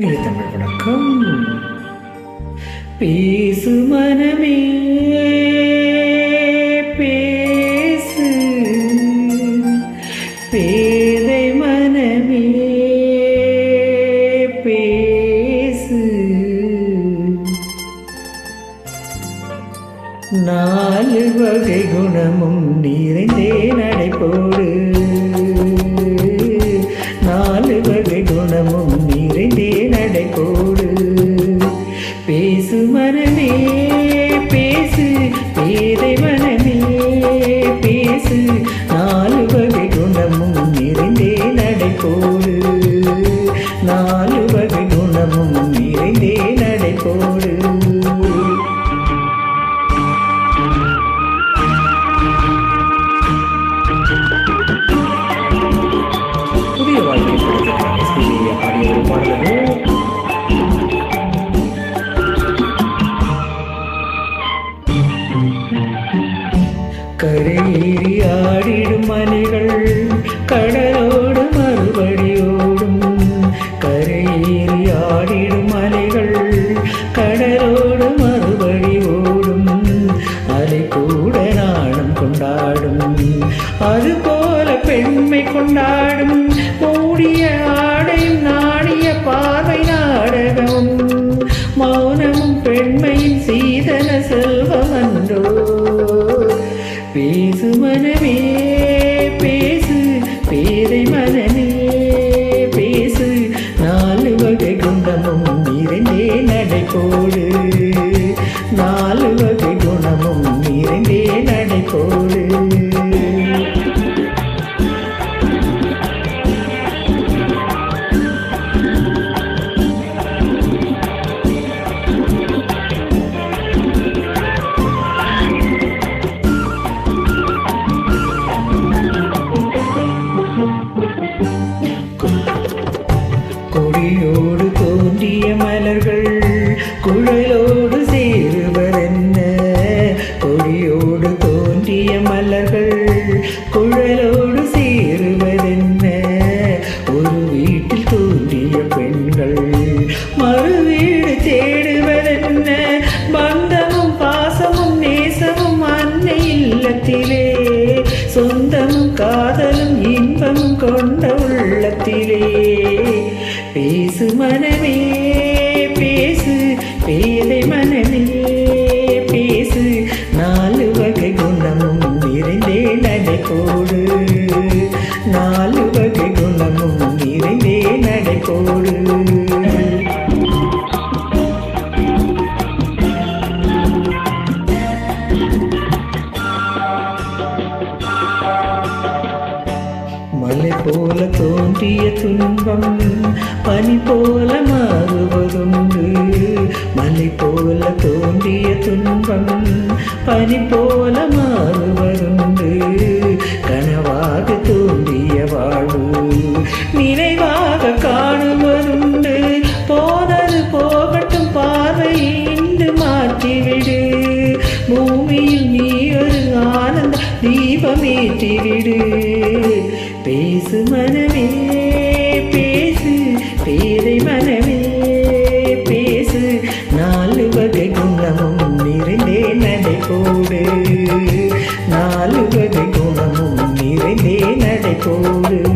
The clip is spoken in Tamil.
இனிய தமிழ் வணக்கம். பேசு மனமே பேசு. பேதை மனமே பேசு. நாலு வகை குணமும் நிறைந்தேன நிறைந்தே நடைபோடு பேசு மனமே பேசு. பேதை மனமே பேசு. நாலு வகை குணமும் இருந்தே நடைபோடு நாலு அதுபோல பெண்மை கொண்டாடும் மூடிய ஆடை நாடிய பார்வை நாடகம் மௌனமும் பெண்மையின் சீதன செல்வம் அன்றோ பேசு மனமே பேசு பேரை மனமே பேசு. நாலு வகை குண்டமும் நிறைந்தே நடைபோடு நாலு பேசு மனமே பேசு பேதை மனமே பேசு. நாலு வகை குணமும் நிறைந்தே நடைபோடு. நாலு போல தோன்றிய துன்பம் பனி போல மாறுவதுண்டு. மலை போல தோன்றிய துன்பம் பனி போல மாறுவதுண்டு. கனவாக தோன்றிய வாழ்வு நினைவாக காணுவதுண்டு. போதது போகட்டும் பார்வை இன்று மாற்றிவிடு. பூமியில் நீ ஒரு ஆனந்த தீபமேற்றிவிடு. பேசு மனமே பேசு. பேரை மனமே பேசு. நாலு வகை குணமும் நிறைந்தே நடை போடு. நாலு வகை குணமும் நிறைந்தே நடை போடு.